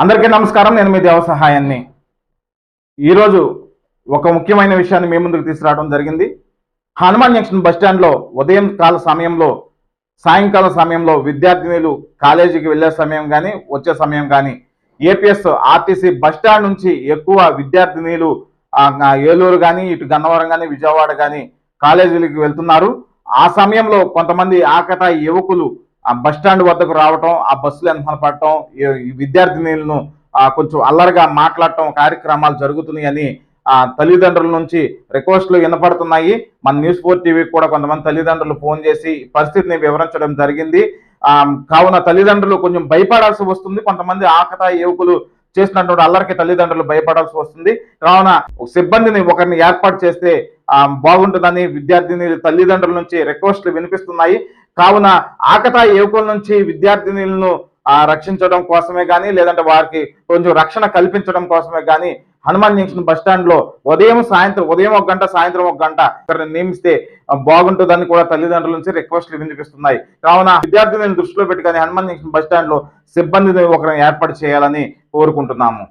అందరికీ నమస్కారం. నేను మీ దేవ సహాయాన్ని. ఈరోజు ఒక ముఖ్యమైన విషయాన్ని మీ ముందుకు తీసుకురావడం జరిగింది. హనుమాన్ జంక్షన్ బస్ స్టాండ్లో ఉదయం కాల సమయంలో సాయంకాల సమయంలో విద్యార్థినులు కాలేజీకి వెళ్ళే సమయం కానీ వచ్చే సమయం కానీ ఏపీఎస్ ఆర్టీసీ బస్ స్టాండ్ నుంచి ఎక్కువ విద్యార్థినులు ఏలూరు కానీ ఇటు గన్నవరం కానీ విజయవాడ కానీ కాలేజీలకు వెళ్తున్నారు. ఆ సమయంలో కొంతమంది ఆకట యువకులు ఆ బస్ స్టాండ్ వద్దకు రావటం ఆ బస్సులు ఎంత పడటం ఈ- విద్యార్థినులను కొంచెం అల్లరిగా మాట్లాడటం కార్యక్రమాలు జరుగుతున్నాయని ఆ తల్లిదండ్రుల నుంచి రిక్వెస్ట్లు వినపడుతున్నాయి. మన న్యూస్ ఫోర్ టీవీకి కూడా కొంతమంది తల్లిదండ్రులు ఫోన్ చేసి పరిస్థితిని వివరించడం జరిగింది. కావున తల్లిదండ్రులు కొంచెం భయపడాల్సి వస్తుంది. కొంతమంది ఆకత యువకులు చేసినటువంటి అల్లరికి తల్లిదండ్రులు భయపడాల్సి వస్తుంది. కావున సిబ్బందిని ఒకరిని ఏర్పాటు చేస్తే బాగుంటుందని విద్యార్థిని తల్లిదండ్రుల నుంచి రిక్వెస్ట్లు వినిపిస్తున్నాయి. కావున ఆకతా యువకుల నుంచి విద్యార్థినులను ఆ, రక్షించడం కోసమే కానీ లేదంటే వారికి కొంచెం రక్షణ కల్పించడం కోసమే కానీ హనుమాన్ జంక్షన్ బస్ స్టాండ్లో ఉదయం సాయంత్రం ఉదయం ఒక గంట సాయంత్రం ఒక గంట ఇక్కడ నియమిస్తే బాగుంటుందని కూడా తల్లిదండ్రుల నుంచి రిక్వెస్ట్లు వినిపిస్తున్నాయి. కావున విద్యార్థులను దృష్టిలో పెట్టుకొని హనుమాన్ జంక్షన్ బస్ స్టాండ్లో సిబ్బందిని ఒకరిని ఏర్పాటు చేయాలని కోరుకుంటున్నాము.